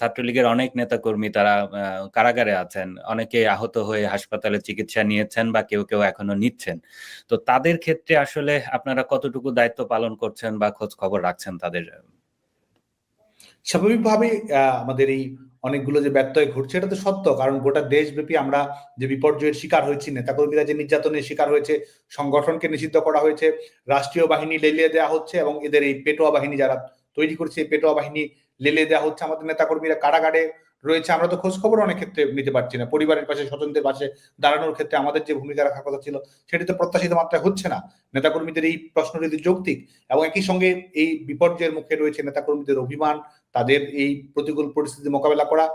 ছাত্রলীগের অনেক নেতাকর্মী তারা কারাগারে আছেন, অনেকে আহত হয়ে হাসপাতালে চিকিৎসা নিয়েছেন বা কেউ কেউ এখনও নিচ্ছেন। তো তাদের ক্ষেত্রে আসলে আপনারা কতটুকু দায়িত্ব পালন করছেন বা খোঁজ খবর রাখছেন তাদের? স্বাভাবিকভাবে আমাদের এই অনেকগুলো যে ব্যত্যয় ঘটছে, এটা তো সত্য। কারণ গোটা দেশব্যাপী আমরা যে বিপর্যয়ের শিকার হয়েছি, নেতাকর্মীরা যে নির্যাতনের শিকার হয়েছে, সংগঠনকে নিষিদ্ধ করা হয়েছে, রাষ্ট্রীয় বাহিনী লেলিয়ে দেওয়া হচ্ছে এবং এদের এই পেটোয়া বাহিনী যারা তৈরি করছে, এই পেটোয়া বাহিনী লেলিয়ে দেওয়া হচ্ছে আমাদের নেতাকর্মীরা, কারাগারে রয়েছে। আমরা তো খোঁজ খবর অনেক ক্ষেত্রে নিতে পারছি না। পরিবারের পাশে, স্বজনদের পাশে দাঁড়ানোর ক্ষেত্রে আমাদের যে ভূমিকা রাখার কথা ছিল, সেটি তো প্রত্যাশিত মাত্রায় হচ্ছে না। নেতাকর্মীদের এই প্রশ্ন প্রশ্নটি যৌক্তিক এবং একই সঙ্গে এই বিপর্যয়ের মুখে রয়েছে নেতাকর্মীদের অভিমান, তাদের এই প্রতিকূল পরিস্থিতি মোকাবেলা করা,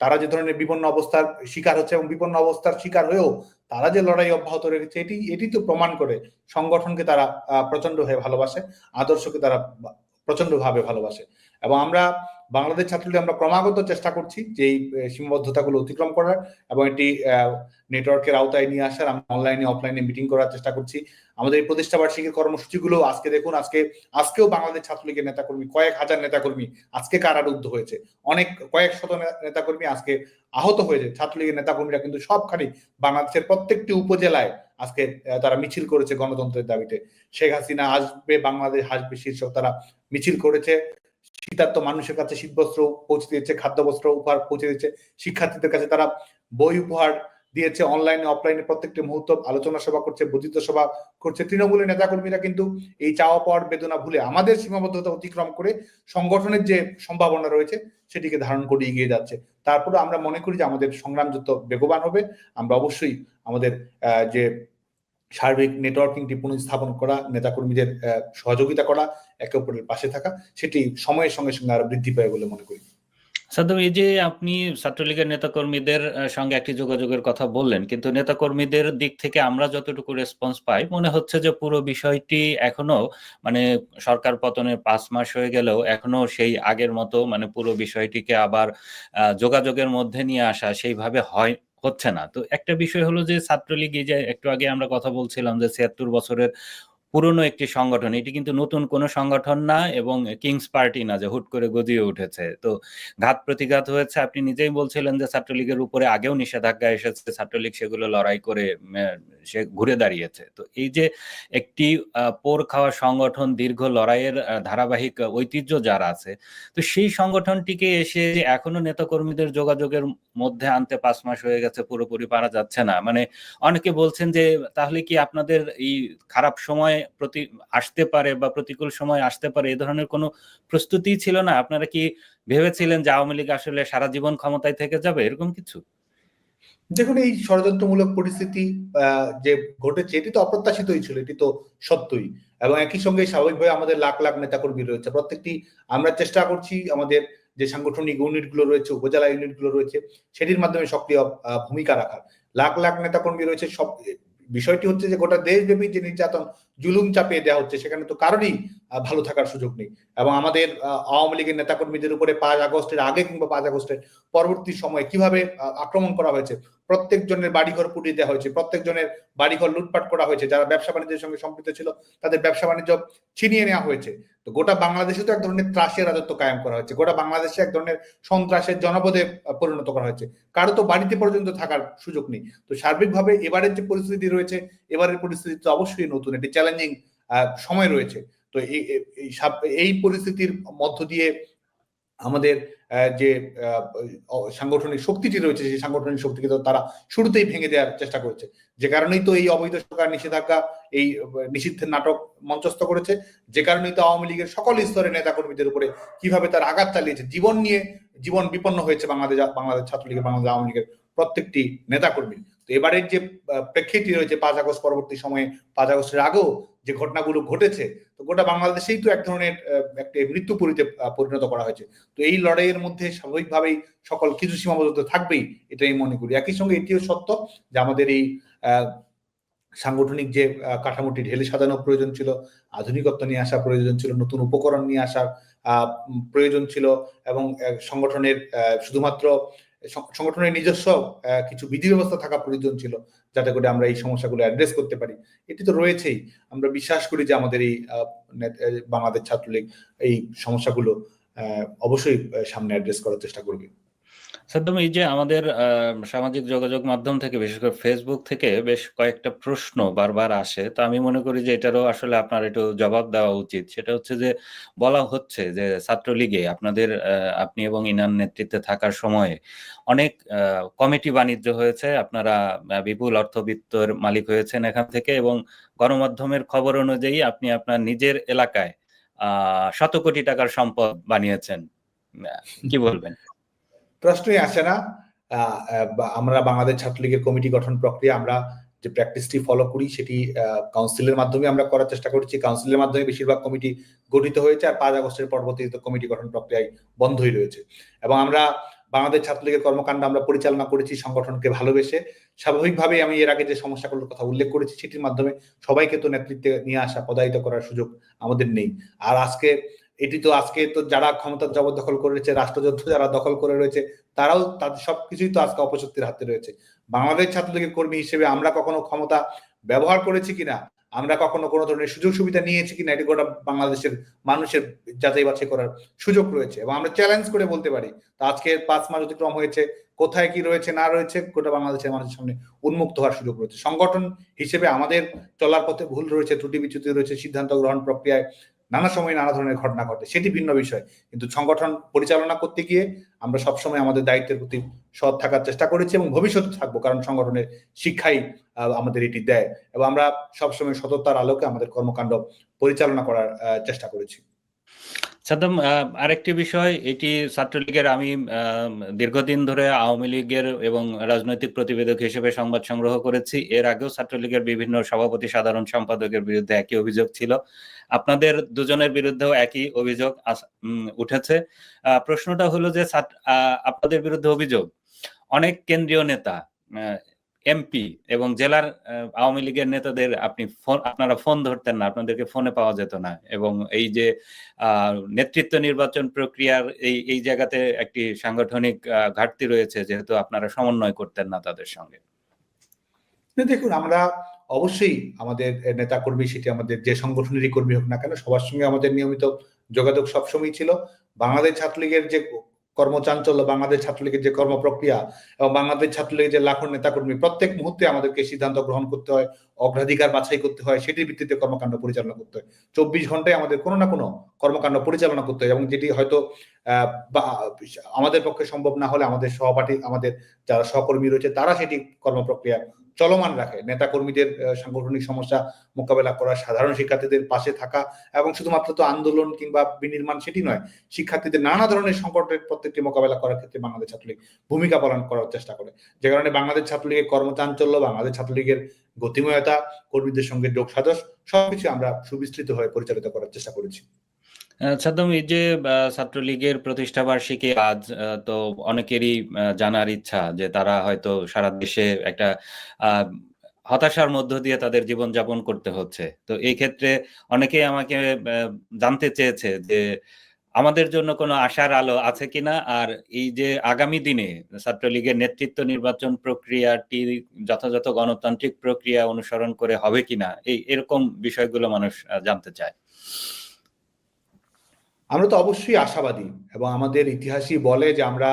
তারা যে ধরনের বিপন্ন অবস্থার শিকার হচ্ছে এবং বিপন্ন অবস্থার শিকার হয়েও তারা যে লড়াই অব্যাহত রেখেছে, এটি এটি তো প্রমাণ করে সংগঠনকে তারা প্রচণ্ড হয়ে ভালোবাসে, আদর্শকে তারা প্রচণ্ড ভাবে ভালোবাসে। এবং আমরা বাংলাদেশ ছাত্রলীগ আমরা ক্রমাগত চেষ্টা করছি যে এই সীমাবদ্ধতাগুলো অতিক্রম করার এবং এটি নেটওয়ার্কের আওতায় নিয়ে আসার। আমরা অনলাইনে অফলাইনে মিটিং করার চেষ্টা করছি। আমাদের এই প্রতিষ্ঠা বার্ষিকীর কর্মসূচিগুলো আজকে দেখুন, আজকে, আজকেও বাংলাদেশ ছাত্রলীগের নেতাকর্মী, কয়েক হাজার নেতাকর্মী আজকে কারারুদ্ধ হয়েছে। অনেক, কয়েক শত নেতাকর্মী আজকে আহত হয়েছে। ছাত্রলীগের নেতাকর্মীরা কিন্তু সবখানি বাংলাদেশের প্রত্যেকটি উপজেলায় আজকে তারা মিছিল করেছে গণতন্ত্রের দাবিতে। শেখ হাসিনা আসবে, বাংলাদেশ আসবে শীর্ষক তারা মিছিল করেছে। শীতার্থ মানুষের কাছে শীতবস্ত্র পৌঁছে দিয়েছে, খাদ্যবস্ত্র উপহার পৌঁছে দিয়েছে, শিক্ষার্থীদের কাছে তারা বই উপহার দিয়েছে অনলাইনে অফলাইনে প্রত্যেকটি মুহূর্ত আলোচনা সভা করছে বর্ধিত সভা করছে। তৃণমূলের নেতাকর্মীরা কিন্তু এই চাওয়া পাওয়ার বেদনা ভুলে আমাদের সীমাবদ্ধতা অতিক্রম করে সংগঠনের যে সম্ভাবনা রয়েছে, সেটিকে ধারণ করে এগিয়ে যাচ্ছে। তারপরে আমরা মনে করি যে আমাদের সংগ্রাম যত বেগবান হবে। আমরা অবশ্যই আমাদের যে সার্বিক নেটওয়ার্কিংটি পুনঃস্থাপন করা, নেতাকর্মীদের সহযোগিতা করা, একে অপরের পাশে থাকা, সেটি সময়ের সঙ্গে সঙ্গে আরও বৃদ্ধি পায় বলে মনে করি। সাদ্দাম এই যে আপনি ছাত্রলীগের নেতাকর্মীদের সঙ্গে একটি যোগাযোগের কথা বললেন, কিন্তু নেতাকর্মীদের দিক থেকে আমরা যতটুকু রেসপন্স পাই, মনে হচ্ছে যে পুরো বিষয়টি এখনও মানে সরকার পতনের পাঁচ মাস হয়ে গেলেও এখনও সেই আগের মতো মানে পুরো বিষয়টিকে আবার যোগাযোগের মধ্যে নিয়ে আসা সেইভাবে হয় হচ্ছে না। তো একটা বিষয় হলো যে ছাত্রলীগ এই যে একটু আগে আমরা কথা বলছিলাম যে ছিয়াত্তর বছরের পুরনো একটি সংগঠন। এটি কিন্তু নতুন কোনো সংগঠন না এবং কিংস পার্টি না যে হুট করে গজিয়ে উঠেছে। তো ঘাত প্রতিঘাত হয়েছে। আপনি নিজেই বলছিলেন যে ছাত্রলীগের উপরে আগেও নিষেধাজ্ঞা এসেছে। ছাত্রলীগ সেগুলো লড়াই করে সে ঘুরে দাঁড়িয়েছে। তো এই যে একটি পোর খাওয়া সংগঠন, দীর্ঘ লড়াইয়ের ধারাবাহিক ঐতিহ্য যার আছে, তো সেই সংগঠনটিকে এসে এখনও নেতাকর্মীদের যোগাযোগের মধ্যে আনতে পাঁচ মাস হয়ে গেছে, পুরোপুরি পারা যাচ্ছে না। মানে অনেকে বলছেন যে, তাহলে কি আপনাদের এই খারাপ সময় প্রতি আসতে পারে বা প্রতিকূল সময় আসতে পারে এই ধরনের কোনো প্রস্তুতি ছিল না? আপনারা কি ভেবেছিলেন যে আওয়ামী লীগ আসলে সারা জীবন ক্ষমতায় থেকে যাবে? এরকম কিছু? দেখুন, এই ষড়যন্ত্রমূলক পরিস্থিতি যে ঘটেছে, এটি তো অপ্রত্যাশিতই ছিল, এটি তো সত্যই। এবং একই সঙ্গে স্বাভাবিকভাবে আমাদের লাখ লাখ নেতাকর্মী রয়েছে। প্রত্যেকটি আমরা চেষ্টা করছি আমাদের যে সাংগঠনিক ইউনিটগুলো রয়েছে, উপজেলা ইউনিটগুলো রয়েছে, সেটির মাধ্যমে সক্রিয় ভূমিকা রাখার। লাখ লাখ নেতাকর্মী রয়েছে, সব, বিষয়টি হচ্ছে যে গোটা দেশব্যাপী যে নির্যাতন জুলুম চাপিয়ে দেওয়া হচ্ছে, সেখানে তো কারোরই ভালো থাকার সুযোগ নেই। এবং আমাদের আওয়ামী লীগের নেতাকর্মীদের উপরে পাঁচ আগস্টের আগে কিংবা পাঁচ আগস্টের পরবর্তী সময়ে কীভাবে আক্রমণ করা হয়েছে প্রত্যেক জনের বাড়িঘর পুড়িয়ে দেওয়া হয়েছে প্রত্যেক জনের বাড়িঘর লুটপাট করা হয়েছে, যারা ব্যবসা বাণিজ্যের সঙ্গে সম্পৃক্ত ছিল, তাদের ব্যবসা বাণিজ্য ছিনিয়ে নেওয়া হয়েছে। তো গোটা বাংলাদেশে তো এক ধরনের ত্রাসের রাজত্ব কায়েম করা হয়েছে, গোটা বাংলাদেশে এক ধরনের সন্ত্রাসের জনপদে পরিণত করা হয়েছে। কারও তো বাড়িতে পর্যন্ত থাকার সুযোগ নেই। তো সার্বিকভাবে এবারের যে পরিস্থিতি রয়েছে, এবারের পরিস্থিতি তো অবশ্যই নতুন একটি চ্যালেঞ্জিং সময় রয়েছে। তো এই পরিস্থিতির মধ্য দিয়ে আমাদের যে সাংগঠনিক শক্তিটি রয়েছে, সেই সাংগঠনিক শক্তিকে তো তারা শুরুতেই ভেঙে দেওয়ার চেষ্টা করেছে। যে কারণেই তো এই অবৈধ সরকার নিষেধাজ্ঞা, এই নিষিদ্ধের নাটক মঞ্চস্থ করেছে। যে কারণেই তো আওয়ামী লীগের সকল স্তরের নেতাকর্মীদের উপরে কীভাবে তার আঘাত চালিয়েছে, জীবন নিয়ে জীবন বিপন্ন হয়েছে বাংলাদেশ বাংলাদেশ ছাত্রলীগের, বাংলাদেশ আওয়ামী লীগের প্রত্যেকটি নেতাকর্মী। তো এবারের যে প্রেক্ষিতই রয়েছে পাঁচ আগস্ট পরবর্তী সময়ে, পাঁচ আগস্টের আগেও যে ঘটনাগুলো ঘটেছে, তো গোটা বাংলাদেশেই তো এক ধরনের একটা মৃত্যুপুরীতে পরিণত করা হয়েছে। তো এই লড়াইয়ের মধ্যে স্বাভাবিকভাবেই সকল কিছু সীমাবদ্ধতা থাকবেই এটা আমি মনে করি। একই সঙ্গে এটিও সত্য যে আমাদের এই সাংগঠনিক যে কাঠামোটি ঢেলে সাজানো প্রয়োজন ছিল, আধুনিকত্ব নিয়ে আসা প্রয়োজন ছিল, নতুন উপকরণ নিয়ে আসার প্রয়োজন ছিল এবং সংগঠনের শুধুমাত্র সংগঠনের নিজস্ব কিছু বিধি ব্যবস্থা থাকা প্রয়োজন ছিল যাতে করে আমরা এই সমস্যাগুলো অ্যাড্রেস করতে পারি। এটি তো রয়েছেই। আমরা বিশ্বাস করি যে আমাদের এই বাংলাদেশ ছাত্রলীগ এই সমস্যাগুলো অবশ্যই সামনে অ্যাড্রেস করার চেষ্টা করবে। সাদ্দাম, এই যে আমাদের সামাজিক যোগাযোগ মাধ্যম থেকে, বিশেষ করে ফেসবুক থেকে বেশ কয়েকটা প্রশ্ন বারবার আসে। তো আমি মনে করি যে এটারও আসলে আপনার একটু জবাব দেওয়া উচিত। সেটা হচ্ছে যে, বলা হচ্ছে যে ছাত্রলীগে আপনাদের আপনি এবং ইনান নেতৃত্বে থাকার সময়ে অনেক কমিটি বাণিজ্য হয়েছে। আপনারা বিপুল অর্থবিত্তর মালিক হয়েছেন এখান থেকে এবং গণমাধ্যমের খবর অনুযায়ী আপনি আপনার নিজের এলাকায়, আহ, শত কোটি টাকার সম্পদ বানিয়েছেন। কি বলবেন? প্রশ্নই আসে না। আমরা বাংলাদেশ ছাত্রলীগের কমিটি গঠন প্রক্রিয়া আমরা যে প্র্যাকটিসটি ফলো করি সেটি কাউন্সিলের মাধ্যমে আমরা করার চেষ্টা করছি। কাউন্সিলের মাধ্যমে বেশিরভাগ কমিটি গঠিত হয়েছে আর পাঁচ আগস্টের পরবর্তীতে কমিটি গঠন প্রক্রিয়ায় বন্ধই রয়েছে। এবং আমরা বাংলাদেশ ছাত্রলীগের কর্মকাণ্ড আমরা পরিচালনা করেছি সংগঠনকে ভালোবেসে। স্বাভাবিকভাবেই আমি এর আগে যে সমস্যাগুলোর কথা উল্লেখ করেছি সেটির মাধ্যমে সবাইকে তো নেতৃত্বে নিয়ে আসা, পদায়িত করার সুযোগ আমাদের নেই। আর আজকে এটি তো আজকে তো যারা ক্ষমতার জবরদখল রয়েছে রাষ্ট্রযুদ্ধ যারা দখল করে রয়েছে, তারাও তাদের সবকিছুই তো আজকে অপশক্তির হাতে রয়েছে। বাংলাদেশ ছাত্রলীগের কর্মী হিসেবে আমরা কখনো ক্ষমতা ব্যবহার করেছি কিনা, আমরা কখনো কোনো ধরনের সুযোগ সুবিধা নিয়েছি কিনা, এটি গোটা বাংলাদেশের মানুষের যাচাই বাছাই করার সুযোগ রয়েছে এবং আমরা চ্যালেঞ্জ করে বলতে পারি। তো আজকে পাঁচ মাস অতিক্রম হয়েছে, কোথায় কি রয়েছে, না রয়েছে, গোটা বাংলাদেশের মানুষের সামনে উন্মুক্ত হওয়ার সুযোগ রয়েছে। সংগঠন হিসেবে আমাদের চলার পথে ভুল রয়েছে, ত্রুটি বিচ্যুতি রয়েছে, সিদ্ধান্ত গ্রহণ প্রক্রিয়ায় নানা সময় নানা ধরনের ঘটনা ঘটে, সেটি ভিন্ন বিষয়। কিন্তু সংগঠন পরিচালনা করতে গিয়ে আমরা সবসময় আমাদের দায়িত্বের প্রতি সৎ থাকার চেষ্টা করেছি এবং ভবিষ্যতে থাকব, কারণ সংগঠনের শিক্ষাই আমাদের এটি দেয়। এবং আমরা সবসময় সততার আলোকে আমাদের কর্মকাণ্ড পরিচালনা করার চেষ্টা করেছি। সাদ্দাম আরেকটি বিষয়, এটি ছাত্রলীগের আমি দীর্ঘদিন ধরে আওয়ামী লীগের এবং রাজনৈতিক প্রতিবেদক হিসেবে সংবাদ সংগ্রহ করেছি। এর আগেও ছাত্রলীগের বিভিন্ন সভাপতি, সাধারণ সম্পাদকের বিরুদ্ধে একই অভিযোগ ছিল। আপনাদের দুজনের বিরুদ্ধেও একই অভিযোগ উঠেছে। প্রশ্নটা হলো যে আপনাদের বিরুদ্ধে অভিযোগ? অনেক কেন্দ্রীয় নেতা এমপি এবং জেলার আওয়ামী লীগের নেতাদের আপনি ফোন, আপনারা ফোন ধরতেন না, আপনাদেরকে ফোনে পাওয়া যেত না এবং এই যে নেতৃত্ব নির্বাচন প্রক্রিয়ার এই এই জায়গাতে একটি সাংগঠনিক ঘাটতি রয়েছে যেহেতু আপনারা সমন্বয় করতেন না তাদের সঙ্গে। দেখুন, আমরা অবশ্যই আমাদের নেতা কর্মী সেটি আমাদের যে সংগঠনেরই কর্মী হোক না কেন, সবার সঙ্গে আমাদের নিয়মিত যোগাযোগ সবসময় ছিল। বাংলাদেশ ছাত্রলীগের যে কর্মচাঞ্চল্য, বাংলাদেশ ছাত্রলীগের যে কর্মপ্রক্রিয়া এবং বাংলাদেশ ছাত্রলীগের যে লাখো নেতাকর্মী, প্রত্যেক মুহূর্তে আমাদেরকে সিদ্ধান্ত গ্রহণ করতে হয়, অগ্রাধিকার বাছাই করতে হয়, সেটির ভিত্তিতে কর্মকাণ্ড পরিচালনা করতে হয়। চব্বিশ ঘন্টায় আমাদের কোনো না কোনো কর্মকাণ্ড পরিচালনা করতে হয় এবং যেটি হয়তো আমাদের পক্ষে সম্ভব না হলে আমাদের সহপাঠী, আমাদের যারা সহকর্মী রয়েছে তারা সেটি কর্মপ্রক্রিয়া চলমান রাখে। নেতা কর্মীদের সাংগঠনিক সমস্যা মোকাবেলা করা, সাধারণ শিক্ষার্থীদের পাশে থাকা এবং শুধুমাত্র তো আন্দোলন কিংবা বিনির্মাণ সেটি নয়, শিক্ষার্থীদের নানা ধরনের সংকটের প্রত্যেকটি মোকাবেলা করার ক্ষেত্রে বাংলাদেশ ছাত্রলীগ ভূমিকা পালন করার চেষ্টা করে। যে কারণে বাংলাদেশ ছাত্রলীগের কর্মচাঞ্চল্য, বাংলাদেশ ছাত্রলীগের গতিময়তা, কর্মীদের সঙ্গে যোগ সাজস সবকিছু আমরা সুবিস্তৃত হয়ে পরিচালিত করার চেষ্টা করেছি। সাদ্দাম এই যে ছাত্রলীগের প্রতিষ্ঠা বার্ষিকী আজ তো অনেকেরই জানার ইচ্ছা যে তারা হয়তো সারা দেশে একটা হতাশার মধ্য দিয়ে তাদের জীবন যাপন করতে হচ্ছে। তো এই ক্ষেত্রে অনেকেই আমাকে জানতে চেয়েছে যে আমাদের জন্য কোনো আশার আলো আছে কিনা? আর এই যে আগামী দিনে ছাত্রলীগের নেতৃত্ব নির্বাচন প্রক্রিয়াটি যথাযথ গণতান্ত্রিক প্রক্রিয়া অনুসরণ করে হবে কিনা? এই এরকম বিষয়গুলো মানুষ জানতে চায়। আমরা তো অবশ্যই আশাবাদী এবং আমাদের ইতিহাসই বলে যে আমরা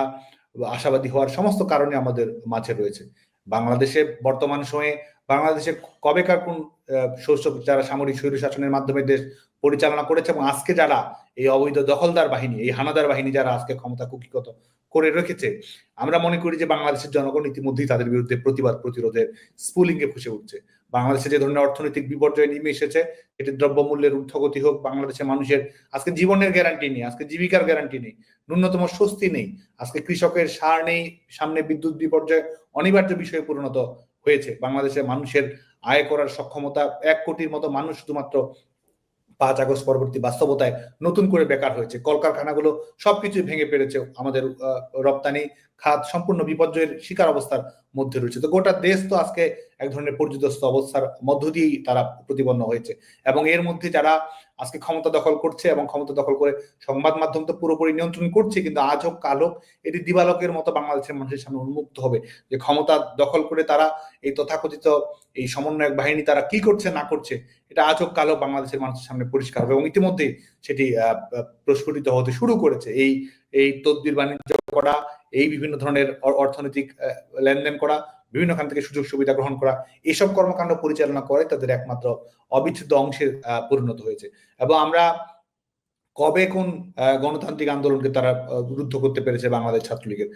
আশাবাদী হওয়ার সমস্ত কারণে আমাদের মাঝে রয়েছে। বাংলাদেশে বর্তমান সময়ে বাংলাদেশে কবেকার কোন শস্য যারা সামরিক স্বৈর শাসনের মাধ্যমে দেশ পরিচালনা করেছে এবং আজকে যারা এই অবৈধ দখলদার বাহিনী, এই হানাদার বাহিনী যারা আজকে ক্ষমতা কুকিগত করে রেখেছে, আমরা মনে করি যে বাংলাদেশের জনগণ ইতিমধ্যেই তাদের বিরুদ্ধে প্রতিবাদ প্রতিরোধের স্পুলিংয়ে ফুসে উঠছে। বাংলাদেশে যে ধরনের অর্থনৈতিক বিপর্যয় নেমে এসেছে এটি দ্রব্যমূল্যের ঊর্ধ্বগতি হোক, বাংলাদেশের মানুষের আজকে জীবনের গ্যারান্টি নেই, আজকে জীবিকার গ্যারান্টি নেই, ন্যূনতম স্বস্তি নেই, আজকে কৃষকের সার নেই, সামনে বিদ্যুৎ বিপর্যয়, অনিবার্য বিষয়ে পরিণত হয়েছে। বাংলাদেশের মানুষের আয় করার সক্ষমতা এক কোটির মতো মানুষ শুধুমাত্র পাঁচ আগস্ট পরবর্তী বাস্তবতায় নতুন করে বেকার হয়েছে। কলকারখানাগুলো সবকিছু ভেঙে পেরেছে আমাদের রপ্তানি খাত সম্পূর্ণ বিপর্যয়ের শিকার অবস্থার মধ্যে রয়েছে। তো গোটা দেশ তো আজকে এক ধরনের পর্যদস্ত অবস্থার মধ্য দিয়েই তারা প্রতিপন্ন হয়েছে। এবং এর মধ্যে যারা আজকে ক্ষমতা দখল করছে এবং ক্ষমতা দখল করে সংবাদ মাধ্যম তো পুরোপুরি নিয়ন্ত্রণ করছে কিন্তু আজ হোক কাল হোক এটি দিবালকের মতো বাংলাদেশের মানুষের সামনে উন্মুক্ত হবে। যে ক্ষমতা দখল করে তারা এই তথাকথিত এই সমন্বয়ক বাহিনী তারা কি করছে না করছে এটা আজ হোক কাল হোক বাংলাদেশের মানুষের সামনে পরিষ্কার হবে। এবং ইতিমধ্যে সেটি আহ, প্রস্ফুটিত হতে শুরু করেছে। এই এই তদবির বাণিজ্য করা এই বিভিন্ন ধরনের অর্থনৈতিক লেনদেন করা বিভিন্ন খান থেকে সুযোগ সুবিধা গ্রহণ করা এইসব কর্মকাণ্ড পরিচালনা করে তাদের একমাত্র অবিচ্ছেদ্য অংশে পরিণত হয়েছে। এবং আমরা কবে কোন গণতান্ত্রিক আন্দোলনকে তারা রুদ্ধ করতে পেরেছে বাংলাদেশ ছাত্রলীগের?